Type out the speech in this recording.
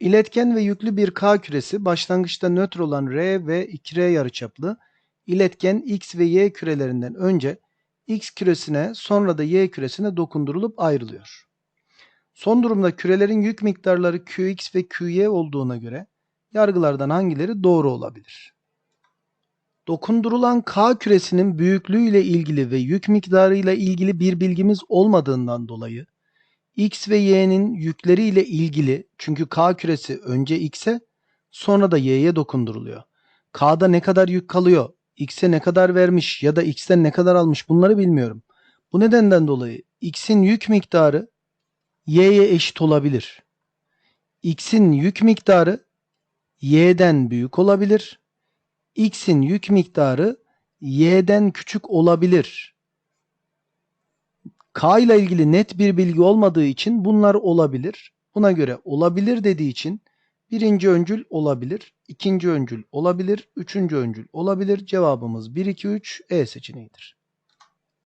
İletken ve yüklü bir K küresi başlangıçta nötr olan R ve 2R yarıçaplı iletken X ve Y kürelerinden önce X küresine sonra da Y küresine dokundurulup ayrılıyor. Son durumda kürelerin yük miktarları Qx ve Qy olduğuna göre yargılardan hangileri doğru olabilir? Dokundurulan K küresinin büyüklüğüyle ilgili ve yük miktarıyla ilgili bir bilgimiz olmadığından dolayı X ve Y'nin yükleriyle ilgili çünkü K küresi önce X'e sonra da Y'ye dokunduruluyor. K'da ne kadar yük kalıyor, X'e ne kadar vermiş ya da X'ten ne kadar almış bunları bilmiyorum. Bu nedenden dolayı X'in yük miktarı Y'ye eşit olabilir. X'in yük miktarı Y'den büyük olabilir. X'in yük miktarı Y'den küçük olabilir. K ile ilgili net bir bilgi olmadığı için bunlar olabilir. Buna göre olabilir dediği için birinci öncül olabilir, ikinci öncül olabilir, üçüncü öncül olabilir. Cevabımız 1, 2, 3 E seçeneğidir.